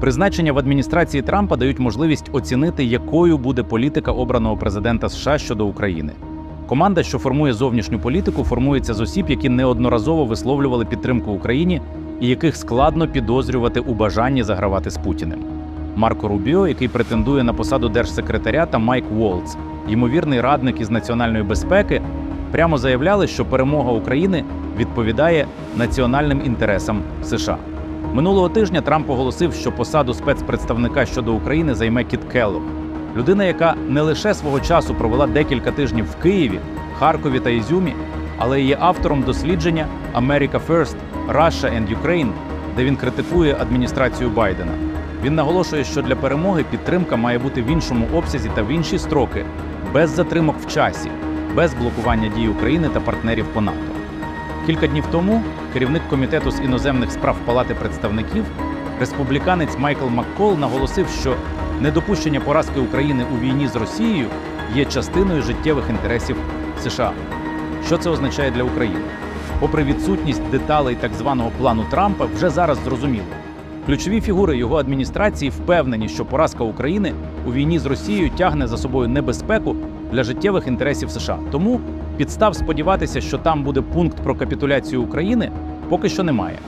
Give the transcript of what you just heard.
Призначення в адміністрації Трампа дають можливість оцінити, якою буде політика обраного президента США щодо України. Команда, що формує зовнішню політику, формується з осіб, які неодноразово висловлювали підтримку Україні і яких складно підозрювати у бажанні загравати з Путіним. Марко Рубіо, який претендує на посаду держсекретаря, та Майк Волц, ймовірний радник із національної безпеки, прямо заявляли, що перемога України відповідає національним інтересам США. Минулого тижня Трамп оголосив, що посаду спецпредставника щодо України займе Кіт Келлог, людина, яка не лише свого часу провела декілька тижнів в Києві, Харкові та Ізюмі, але є автором дослідження America First – Russia and Ukraine, де він критикує адміністрацію Байдена. Він наголошує, що для перемоги підтримка має бути в іншому обсязі та в інші строки, без затримок в часі, без блокування дій України та партнерів по НАТО. Кілька днів тому керівник комітету з іноземних справ Палати представників, республіканець Майкл Маккол, наголосив, що недопущення поразки України у війні з Росією є частиною життєвих інтересів США. Що це означає для України? Попри відсутність деталей так званого плану Трампа, вже зараз зрозуміло. Ключові фігури його адміністрації впевнені, що поразка України у війні з Росією тягне за собою небезпеку для життєвих інтересів США. Тому підстав сподіватися, що там буде пункт про капітуляцію України, поки що немає.